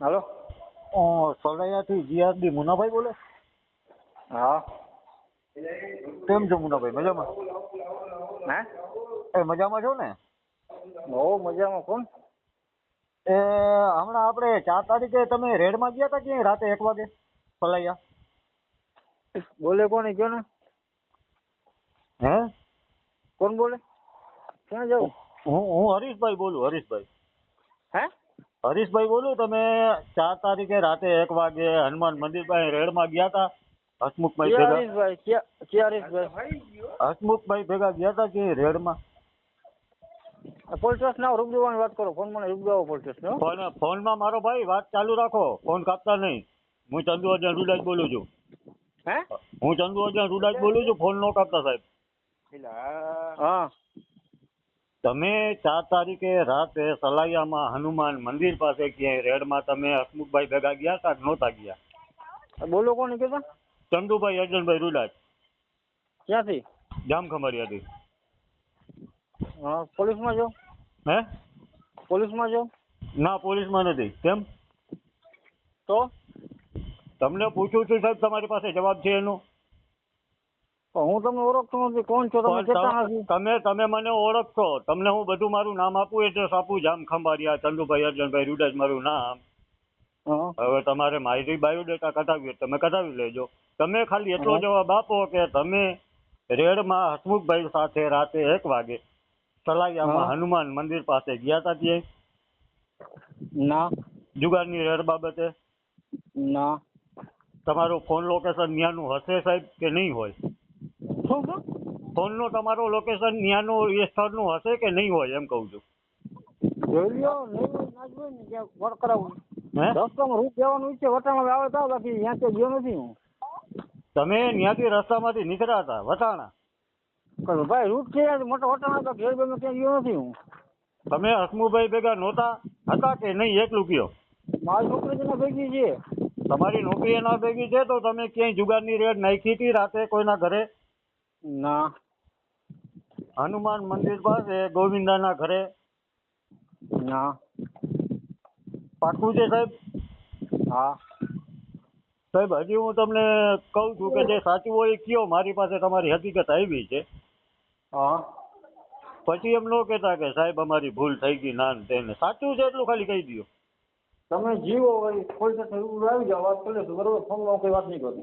હાલો. સોલૈયાથી GRD Munabhai બોલે? હા. કેમ છો મુનાભાઈ મજામાં? હે? એ મજામાં છો ને? બહુ મજામાં કોણ? એ હમણાં આપણે ચાર તારીખે તમે રેડમાં ગયા હતા ક્યાંય રાતે એક વાગે સોલૈયા? બોલે કોણ ગયો ને? હે? કોણ બોલે? ક્યાં જવું? હું હું હરીશભાઈ બોલું હરીશભાઈ. હે? હરીશભાઈ બોલું તમે ચાર તારીખે રાતે એક વાગે હનુમાન મંદિર પાસે રેડમાં ગયા હતા હસમુખભાઈ ભેગા હસમુખભાઈ ભેગા ગયા હતા કે રેડમાં? પોલીસ આવો રૂબરૂવાની વાત કરો. ફોન મને રૂબરૂ પોલીસ ફોન ફોનમાં મારો ભાઈ વાત ચાલુ રાખો. ફોન કાપતા નહીં. હું ચંદુ અજન રૂડાજ બોલું છું. હે? હું ચંદુ અજન રૂડાજ બોલું છું ફોન નો કાપતા સાહેબ. હા. તમે ચાર તારીખે રાતે સલાયામાં હનુમાન મંદિર પાસે ક્યાંય રેડમાં તમે હસમુખભાઈ ભેગા ગયા હતા કે નહોતા ગયા? બોલો કોણ કહેતા? ચંદુભાઈ અર્જનભાઈ રૂડાજ. ક્યાંથી? જામખંભાળિયાથી હા પોલીસમાં જો હે? પોલીસમાં જો ના પોલીસમાં નથી. કેમ? તો? તમને પૂછું છું સાહેબ તમારી પાસે જવાબ છે એનો? હું તમને ઓળખતો નથી. કોણ છો તમે? કેતા નથી. તમે તમે મને ઓળખશો. તમને હું બધું મારું નામ આપું એડ્રેસ આપું જામ ખંભારિયા ચંદુભાઈ અર્જનભાઈ રૂડાજ મારું નામ. હવે તમારે માહિતી બાયોડેટા કઢાવી તમે કઢાવી લેજો. તમે ખાલી એટલો જવાબ આપો કે તમે રેડમાં હસમુખભાઈ સાથે રાતે એક વાગે સલાયામાં હનુમાન મંદિર પાસે ગયા હતા ત્યાં? ના. જુગારની રેડ બાબતે? ના. તમારું ફોન લોકેશન ન્યાનું હશે સાહેબ કે નહીં હોય? શું ફોનનો તમારો લોકેશન ત્યાંનું એ સ્થળનું હશે કે નહીં હોય એમ કહું છું? જોઈ ના વર્ક કરાવવું હે? રસ્તામાં રૂટ જવાનું ઈચ્છે વટાણા આવે તો બાકી ત્યાંથી ગયો નથી હું. તમે ત્યાંથી રસ્તામાંથી નીકળ્યા હતા વટાણા? ભાઈ રૂટ છે મોટો વટાણા તો ઘેર બેન ક્યાંય ગયો નથી હું. તમે હસમુભાઈ ભેગા નહોતા હતા કે નહીં એકલું કયો મારી નોકરી જેને ભેગી છે. તમારી નોકરી એના ભેગી છે તો તમે ક્યાંય જુગારની રેડ નાખી હતી રાતે કોઈના ઘરે? ના. હનુમાન મંદિર પાસે ગોવિંદાના ઘરે. ના. પાકું છે સાહેબ? હા. સાહેબ, હજી હું તમને કહું છું કે જે સાચું હોય એ કયો મારી પાસે તમારી હકીકત આવી છે. હા. પછી એમ ન કહેતા કે સાહેબ, અમારી ભૂલ થઈ ગઈ ના તેને. સાચું છે એટલું ખાલી કહી દો તમે જીવો હોય, કોઈ સાથે રૂબરૂ આવી જાઓ, વાત કરી લેશું બરોબર, ફોનમાં કોઈ વાત નહીં કરું